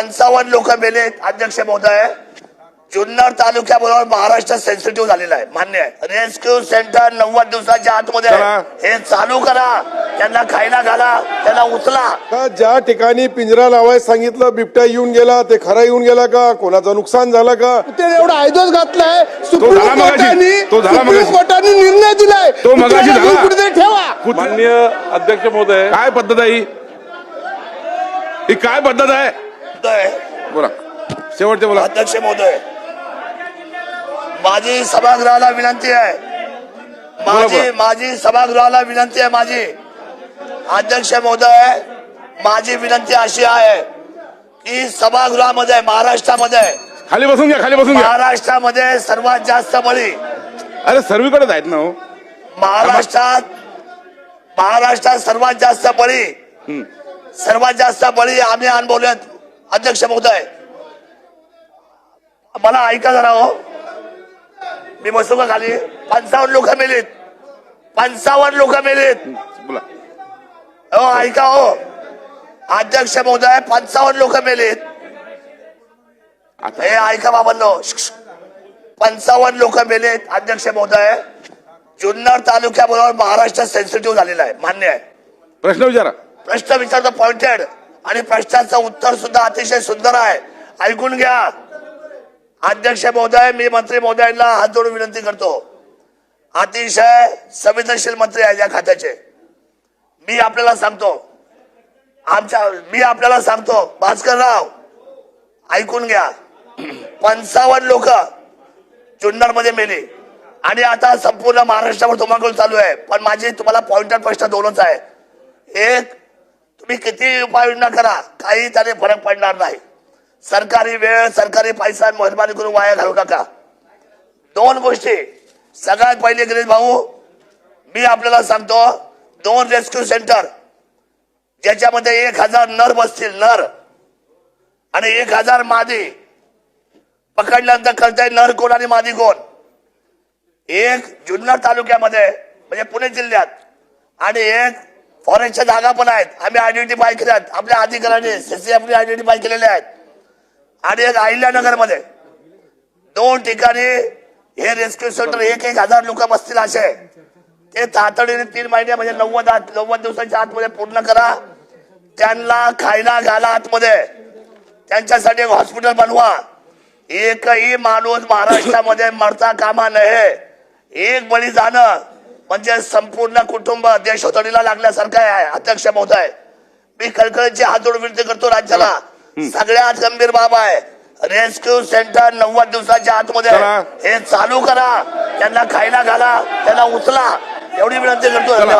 पंचावन्न लोक मेलेत अध्यक्ष महोदय. जुन्नर तालुक्याबरोबर महाराष्ट्र सेन्सिटिव्ह झालेला आहे मान्य आहे. रेस्क्यू सेंटर नव्वद दिवसाच्या आतमध्ये. हे चालू करा. त्यांना खायला घाला त्यांना उचला. का ज्या ठिकाणी पिंजरा लावायला सांगितलं बिबट्या येऊन गेला ते खरा येऊन गेला का? कोणाचं नुकसान झालं का? ते एवढा आयदोस घातलाय. सुप्रीम झाला मगाशी. कोर्टाने तो झाला सुप्रीम मगाशी. कोर्टाने निर्णय दिलाय. तो मगाशी कुत्र्याला झाला. घेऊन कुठेतरी ठेवा. मान्य अध्यक्ष महोदय. काय पद्धत आहे? ही? ही काय पद्धत आहे? महोदय, बोला. शेवटचे बोला. अध्यक्ष महोदय माझी सभागृहाला विनंती आहे. माझी. माझी सभागृहाला विनंती आहे माझी. अध्यक्ष महोदय माझी विनंती अशी आहे की सभागृहामध्ये महाराष्ट्रामध्ये खाली बसून घ्या खाली बसून घ्या. महाराष्ट्रामध्ये सर्वात जास्त बळी अरे सर्वीकडेच आहेत ना हो. महाराष्ट्रात महाराष्ट्रात सर्वात जास्त बळी. सर्वात जास्त बळी आम्ही अनुभवलेत. अध्यक्ष महोदय मला ऐका जरा हो. मी बसू का खाली पंचावन्न लोक मेलीत. पंचावन्न लोक मेलीत. बोला. हो ऐका हो. अध्यक्ष महोदय पंचावन्न लोक मेलीत. हे ऐका बाबांनो. पंचावन्न लोक मेलेत अध्यक्ष महोदय. जुन्नर तालुक्याबरोबर महाराष्ट्र सेन्सिटिव्ह झालेला आहे. मान्य आहे. प्रश्न विचारा. प्रश्न विचारतो पॉइंटेड आणि प्रश्नाचं उत्तर सुद्धा अतिशय सुंदर आहे. ऐकून घ्या. अध्यक्ष महोदय मी मंत्री महोदयांना हात जोडून विनंती करतो. अतिशय संवेदनशील मंत्री आहे या खात्याचे. मी आपल्याला सांगतो. आमच्या मी आपल्याला सांगतो. भास्करराव ऐकून घ्या. पंचावन्न लोक जुन्नरमध्ये मेली. आणि आता संपूर्ण महाराष्ट्रावर तुम्हाला चालू आहे. पण माझे तुम्हाला पॉइंटर प्रश्न दोनच आहे. एक तुम्ही किती उपाययोजना करा काही त्याने फरक पडणार नाही. सरकारी वेळ सरकारी पैसा मेहरबानी करून वाया घालू नका. दोन गोष्टी. सगळ्यात पहिले गिरीश भाऊ मी आपल्याला सांगतो दोन रेस्क्यू सेंटर ज्याच्यामध्ये एक हजार नर बसतील नर. आणि एक हजार मादी. पकडल्यानंतर कळतंय नर कोण आणि मादी कोण? एक जुन्नर तालुक्यामध्ये म्हणजे पुणे जिल्ह्यात आणि एक फॉरेस्टच्या जागा पण आहेत. आम्ही आयडेंटिफाय केल्यात आपल्या अधिकाऱ्यांनी सीसीएफने आयडेंटिफाय केलेले आहेत. आणि एक अहिल्यानगरमध्ये दोन ठिकाणी हे रेस्क्यू सेंटर एक एक हजार लोक बसतील असे. ते तातडीने तीन महिने म्हणजे नव्वद आत नव्वद दिवसाच्या आतमध्ये पूर्ण करा. त्यांना खायला घाला आतमध्ये. त्यांच्यासाठी एक हॉस्पिटल बनवा. एकही माणूस महाराष्ट्रामध्ये मरता कामा नये. एक बळी जाणं. म्हणजे संपूर्ण कुटुंब देश होतडीला लागल्यासारखं आहे अध्यक्ष महोदय. मी कळकळीची हात जोडून विनंती करतो राज्याला. सगळ्यात गंभीर बाब आहे रेस्क्यू सेंटर नव्वद दिवसाच्या आतमध्ये. हे चालू करा. त्यांना खायला घाला. त्यांना उचला. एवढी विनंती करतो. धन्यवाद.